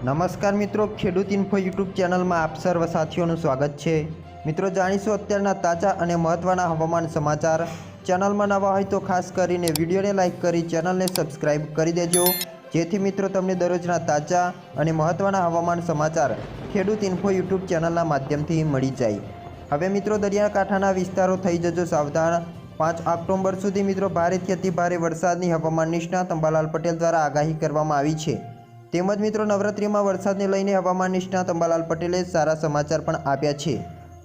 નમસ્કાર મિત્રો, ખેડૂત ઇન્ફો યુટ્યુબ ચેનલમાં આપ સર્વ સાથીઓનું સ્વાગત છે. મિત્રો, જાણીશું અત્યારના તાજા અને મહત્ત્વના હવામાન સમાચાર. ચેનલમાં નવા હોય તો ખાસ કરીને વિડીયોને લાઇક કરી ચેનલને સબસ્ક્રાઇબ કરી દેજો. જેથી મિત્રો, તમને દરરોજના તાજા અને મહત્ત્વના હવામાન સમાચાર ખેડૂત ઇન્ફો યુટ્યુબ ચેનલના માધ્યમથી મળી જાય. હવે મિત્રો, દરિયાકાંઠાના વિસ્તારો થઈ જજો સાવધાન. પાંચ ઓક્ટોબર સુધી મિત્રો, ભારેથી અતિ ભારે વરસાદની હવામાન નિષ્ણાત અંબાલાલ પટેલ દ્વારા આગાહી કરવામાં આવી છે. તેમજ મિત્રો નવરાત્રિમાં વરસાદને લઈને હવામાન નિષ્ણાત અંબાલાલ પટેલે સારા સમાચાર પણ આપ્યા છે.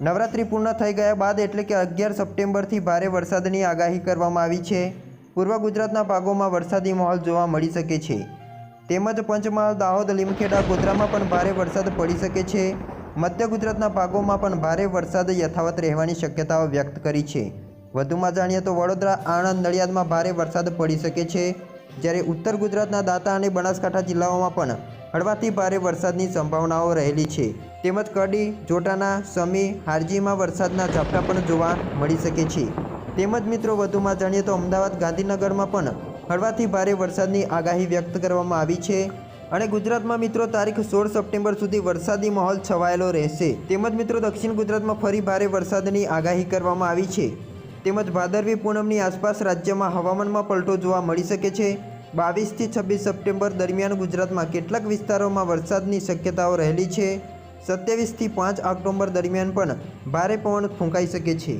નવરાત્રિ પૂર્ણ થઈ ગયા બાદ એટલે કે અગિયાર સપ્ટેમ્બરથી ભારે વરસાદની આગાહી કરવામાં આવી છે. પૂર્વ ગુજરાતના ભાગોમાં વરસાદી માહોલ જોવા મળી શકે છે. તેમજ પંચમહાલ, દાહોદ, લીમખેડા, ગોધરામાં પણ ભારે વરસાદ પડી શકે છે. મધ્ય ગુજરાતના ભાગોમાં પણ ભારે વરસાદ યથાવત રહેવાની શક્યતાઓ વ્યક્ત કરી છે. વધુમાં જાણીએ તો વડોદરા, આણંદ, નડિયાદમાં ભારે વરસાદ પડી શકે છે. જ્યારે ઉત્તર ગુજરાતના દાંતા અને બનાસકાંઠા જિલ્લાઓમાં પણ હળવાથી ભારે વરસાદની સંભાવનાઓ રહેલી છે. તેમજ કડી, જોટાના, સમી, હારજીમાં વરસાદના ઝાપટા પણ જોવા મળી શકે છે. તેમજ મિત્રો, વધુમાં જાણીએ તો અમદાવાદ ગાંધીનગરમાં પણ હળવાથી ભારે વરસાદની આગાહી વ્યક્ત કરવામાં આવી છે. અને ગુજરાતમાં મિત્રો, તારીખ સોળ સપ્ટેમ્બર સુધી વરસાદી માહોલ છવાયેલો રહેશે. તેમજ મિત્રો, દક્ષિણ ગુજરાતમાં ફરી ભારે વરસાદની આગાહી કરવામાં આવી છે. તેમજ ભાદરવી પૂનમની આસપાસ રાજ્યમાં હવામાનમાં પલટો જોવા મળી શકે છે. બાવીસથી છવ્વીસ સપ્ટેમ્બર દરમિયાન ગુજરાતમાં કેટલાક વિસ્તારોમાં વરસાદની શક્યતાઓ રહેલી છે. સત્યાવીસથી પાંચ ઓક્ટોબર દરમિયાન પણ ભારે પવન ફૂંકાઈ શકે છે.